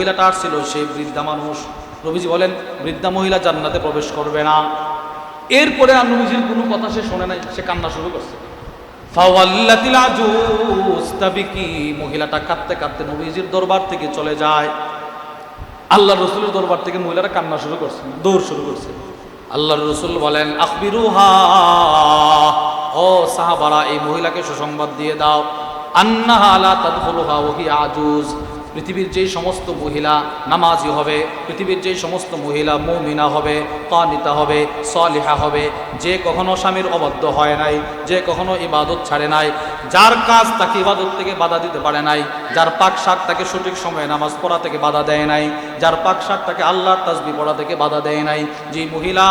মহিলাটা আসছিল সে বৃদ্ধা মানুষ। নবীজি বলেন, বৃদ্ধা মহিলা জান্নাতে প্রবেশ করবে না। এরপরে আর নবীজির কোনো কথা সে শোনে নাই, সে কান্না শুরু করছে। মহিলাটা কাঁদতে কাঁদতে নবীজির দরবার থেকে চলে যায়। আল্লাহ রসুলের দরবার থেকে মহিলারা কান্না শুরু করছে, দৌড় শুরু করছে। আল্লাহ রসুল বলেন আখবিরুহা ও সাহাবারা, এই মহিলাকে সুসংবাদ দিয়ে দাও। আন্না আলা তাদখুলুহা ওহি আজুজ। পৃথিবীর যেই সমস্ত মহিলা নামাজি হবে, পৃথিবীর যেই সমস্ত মহিলা মৌমিনা হবে, কানিতা হবে, সলিহা হবে, যে কখনো স্বামীর অবাধ্য হয় নাই, যে কখনো ইবাদত ছাড়ে নাই, যার কাজ তাকে ইবাদত থেকে বাধা দিতে পারে নাই, যার পাক শাক তাকে সঠিক সময়ে নামাজ পড়া থেকে বাধা দেয় নাই, যার পাক শাক তাকে আল্লাহর তাজবি পড়া থেকে বাধা দেয় নাই যে মহিলা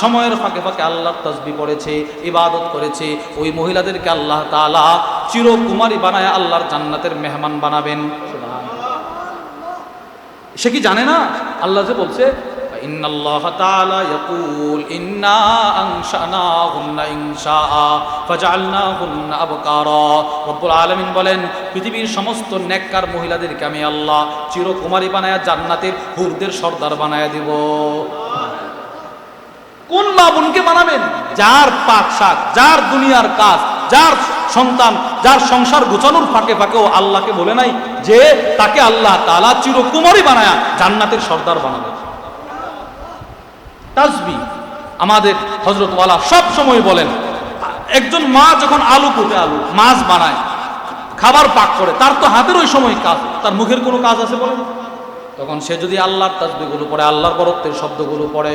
সময়ের ফাঁকে ফাঁকে আল্লাহর তাজবি পড়েছে, ইবাদত করেছে, ওই মহিলাদেরকে আল্লাহ তাআলা চিরকুমারী বানায় আল্লাহর জান্নাতের মেহমান বানাবেন। সে কি জানে না? আল্লাহ যে বলছে আবকারা। বলেন, পৃথিবীর সমস্ত আল্লাহ চিরকুমারী বানায়া জান্নাতের সর্দার বানায়া দিব। কোন মা বোনকে বানাবেন যার পাক যার দুনিয়ার কাজ, যার সন্তান যার সংসার গোছানোর ফাঁকে ফাঁকেও আল্লাহকে বলে নাই যে তাকে আল্লাহ তালা চিরকুমারী বানায়া জান্নাতের সর্দার বানাবে। তাজবি আমাদের হজরতওয়ালা সব সময় বলেন, একজন মা যখন আলু কুটে আলু, মাছ বানায়, খাবার পাক করে, তার তো হাতের ওই সময় কাজ, তার মুখের কোনো কাজ আছে বলেন? তখন সে যদি আল্লাহর তাসবিগুলো পড়ে, আল্লাহর বরত্বের শব্দগুলো পড়ে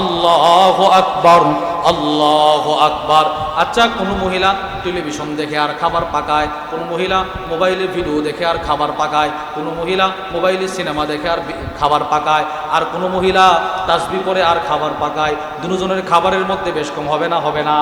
আল্লাহু আকবর, আল্লাহ আকবার। আচ্ছা কোনো মহিলা টেলিভিশন দেখে আর খাবার পাকায়, কোনো মহিলা মোবাইলে ভিডিও দেখে আর খাবার পাকায়, কোনো মহিলা মোবাইলে সিনেমা দেখে আর খাবার পাকায়, আর কোনো মহিলা তাসবি করে আর খাবার পাকায়। দুজনের খাবারের মধ্যে বেশ কম হবে না হবে না?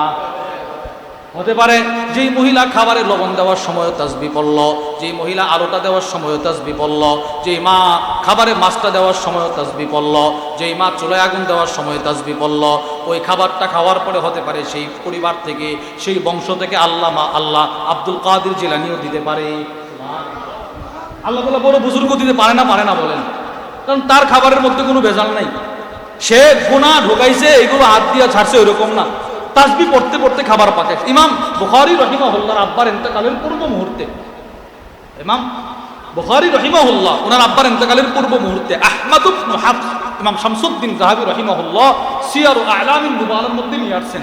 হতে পারে, যেই মহিলা খাবারে লবণ দেওয়ার সময় তাসবি পড়ল, যেই মহিলা আলোটা দেওয়ার সময় তাসবি পড়ল, যেই মা খাবারে মাছটা দেওয়ার সময় তাসবি পড়ল, যেই মা চুলায় আগুন দেওয়ার সময় তাসবি পড়ল, ওই খাবারটা খাওয়ার পরে হতে পারে সেই পরিবার থেকে, সেই বংশ থেকে আল্লাহ মা আল্লাহ আব্দুল কাদির জিলানিও দিতে পারে। আল্লাহ তালা বড় বুজুর্গ দিতে পারে না পারে না বলেন। কারণ তার খাবারের মধ্যে কোনো ভেজাল নাই। সে গুণা ঢোকাইছে এগুলো হাত দিয়া ছাড়ছে ওইরকম না। তাসবি পড়তে পড়তে খাবার পাকাইছে ইমাম বুখারি রহিমাহুল্লাহর আব্বার এন্তেকালের পূর্ব মুহূর্তে। ইমাম বুখারি রহিমাহুল্লাহ ওনার আব্বার এন্তেকালের পূর্ব মুহূর্তে। আহমদ ইবনে হাফস ইমাম শামসুদ্দিন জাহাবি রহিমাহুল্লাহ সিয়ার আলামিন মুবালার মধ্যে নিয়ে আসছেন।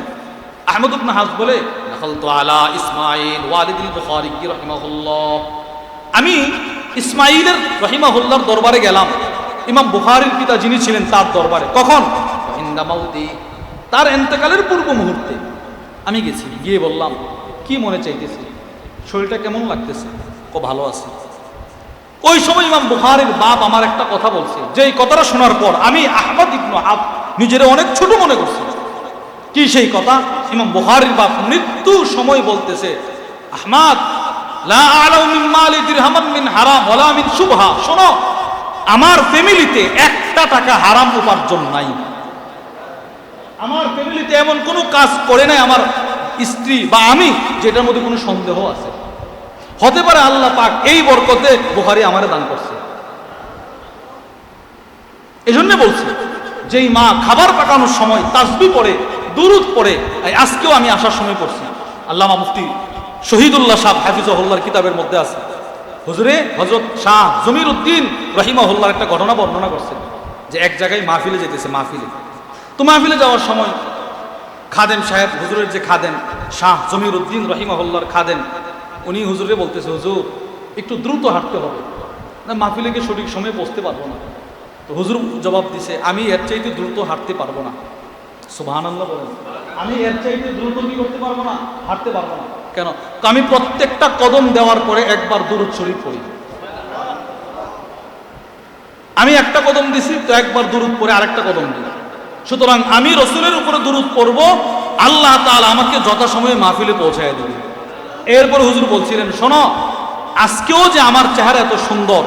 আহমদ ইবনে হাফস বলে, দাখালতু আলা ইসমাইল ওয়ালিদুল বুখারী রহিমাহুল্লাহ? আমি ইসমাইলের রহিমাহুল্লার দরবারে গেলাম। ইমাম বুখারির পিতা যিনি ছিলেন তার দরবারে। কখন? তার এন্তেকালের পূর্ব মুহূর্তে। আমি গেছি, গিয়ে বললাম, কি মনে চাইতেছে? শরীরটা কেমন লাগতেছে? ও ভালো আছে। ওই সময় ইমাম বুখারির বাপ আমার একটা কথা বলছে। যে এই কথাটা শোনার পর আমি আহমদ ইবনু হাব নিজের অনেক ছোট মনে করছি। কি সেই কথা? ইমাম বুখারির বাপ মৃত্যু সময় বলতেছে, আহমাদ শোনো, আমার ফ্যামিলিতে একটা টাকা হারাম উপার্জন নাই। আমার ফ্যামিলিতে এমন কোনো কাজ করে নাই আমার স্ত্রী বা আমি, যেটার মধ্যে কোনো সন্দেহ আছে। হতে পারে আল্লাহ পাক এই বরকতে বুখারি আমারে দান করছে। এই জন্য বলছি, যেই মা খাবার পাকানোর সময় তাসবি পড়ে, দুরুদ পড়ে আজকেও আমি আসার সময় পড়ছি। আল্লামা মুফতি শহীদুল্লাহ সাহ হাফিজহুল্লার কিতাবের মধ্যে আছে। হুজুরে হজরত শাহ জমির উদ্দিন রহিমাহুল্লার একটা ঘটনা বর্ণনা করছেন যে এক জায়গায় মাহফিলে যেতেছে, মাহফিলে। তো মাহফিলে যাওয়ার সময় খাদেম সাহেব, হুজুরের যে খাদেম, শাহ জমির উদ্দিন রহিমাহুল্লার খাদেম, উনি হুজুরে বলতেছে, হুজুর, একটু দ্রুত হাঁটতে হবে। না, মাহফিলে গিয়ে সঠিক সময়ে বসতে পারব না। তো হুজুর জবাব দিছে, আমি এর চাইতে দ্রুত হাঁটতে পারব না। সুবাহান বলেন। আমি এর চাইতে দ্রুত কি করতে পারব না? হাঁটতে পারব না। কেন? আমি প্রত্যেকটা কদম দেওয়ার পরে একবার দূরত শরীফ পড়ি। আমি একটা কদম দিছি, তো একবার দূরত পরে আরেকটা কদম দিই সুতরাং আমি রসুলের উপরে দূরত পড়ব, আল্লাহ তাআলা আমাকে যথাসময়ে মাহফিলে পৌঁছায় দেবে। এরপর হুজুর বলছিলেন, শোনো, আজকেও যে আমার চেহারা এত সুন্দর,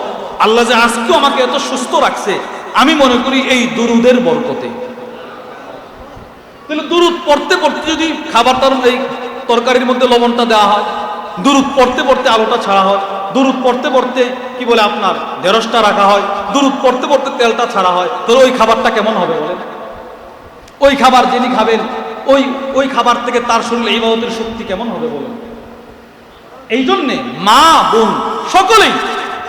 আল্লাহ যে আজকেও আমাকে এত সুস্থ রাখছে, আমি মনে করি এই দুরুদের বরকতে। তাহলে দুরুদ পড়তে পড়তে যদি খাবারটার এই তরকারির মধ্যে লবণটা দেওয়া হয়, দুরুদ পড়তে পড়তে আলোটা ছাড়া হয়, দুরুদ পড়তে পড়তে কি বলে আপনার, ঢেঁড়সটা রাখা হয়, দুরুদ পড়তে পড়তে তেলটা ছাড়া হয়, তাহলে ওই খাবারটা কেমন হবে বলেন? ওই খাবার যিনি খাবেন, ওই ওই খাবার থেকে তার শরীরে এই বাবতের শক্তি কেমন হবে বলেন? এই জন্যে মা, বোন, সকলেই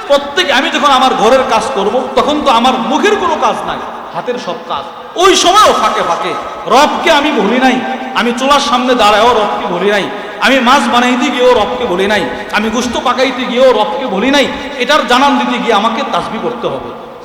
প্রত্যেকে, আমি যখন আমার ঘরের কাজ করব, তখন তো আমার মুখের কোনো কাজ নাই, হাতের সব কাজ। ওই সময়ও ফাঁকে ফাঁকে রবকে আমি ভুলি নাই, আমি চোলার সামনে দাঁড়ায়ও রবকে ভুলি নাই, আমি মাছ বানাইতে গিয়েও রবকে বলি নাই, আমি গুস্ত পাকাইতে গিয়েও রবকে বলি নাই, এটার জানান দিতে গিয়ে আমাকে তাসবি করতে হবে।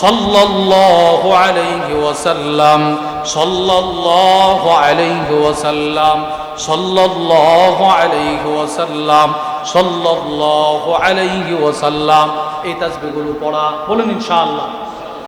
সাল্লাল্লাহু আলাইহি ওয়াসাল্লাম, সাল্লাল্লাহু আলাইহি ওয়াসাল্লাম, সাল্লাল্লাহু আলাইহি ওয়াসাল্লাম, সাল্লাল্লাহু আলাইহি ওয়াসাল্লাম। এই তাসবিহগুলো পড়া বলুন ইনশাআল্লাহ।